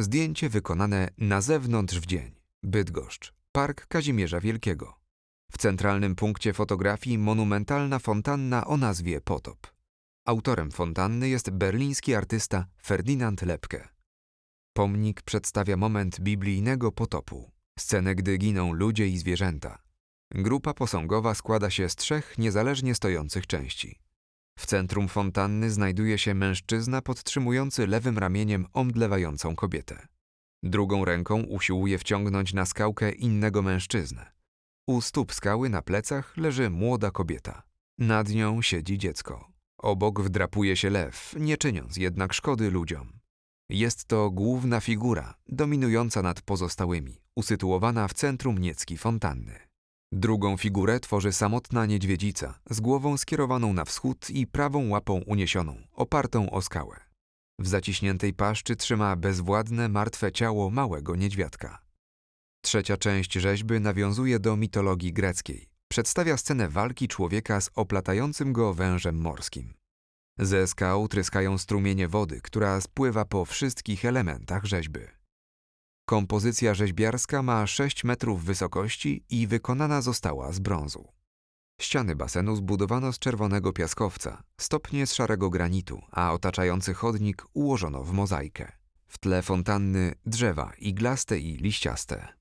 Zdjęcie wykonane na zewnątrz w dzień. Bydgoszcz. Park Kazimierza Wielkiego. W centralnym punkcie fotografii monumentalna fontanna o nazwie Potop. Autorem fontanny jest berliński artysta Ferdinand Lepke. Pomnik przedstawia moment biblijnego potopu, scenę, gdy giną ludzie i zwierzęta. Grupa posągowa składa się z trzech niezależnie stojących części. W centrum fontanny znajduje się mężczyzna podtrzymujący lewym ramieniem omdlewającą kobietę. Drugą ręką usiłuje wciągnąć na skałkę innego mężczyznę. U stóp skały na plecach leży młoda kobieta. Nad nią siedzi dziecko. Obok wdrapuje się lew, nie czyniąc jednak szkody ludziom. Jest to główna figura, dominująca nad pozostałymi, usytuowana w centrum niecki fontanny. Drugą figurę tworzy samotna niedźwiedzica z głową skierowaną na wschód i prawą łapą uniesioną, opartą o skałę. W zaciśniętej paszczy trzyma bezwładne, martwe ciało małego niedźwiadka. Trzecia część rzeźby nawiązuje do mitologii greckiej. Przedstawia scenę walki człowieka z oplatającym go wężem morskim. Ze skał tryskają strumienie wody, która spływa po wszystkich elementach rzeźby. Kompozycja rzeźbiarska ma 6 metrów wysokości i wykonana została z brązu. Ściany basenu zbudowano z czerwonego piaskowca, stopnie z szarego granitu, a otaczający chodnik ułożono w mozaikę. W tle fontanny drzewa iglaste i liściaste.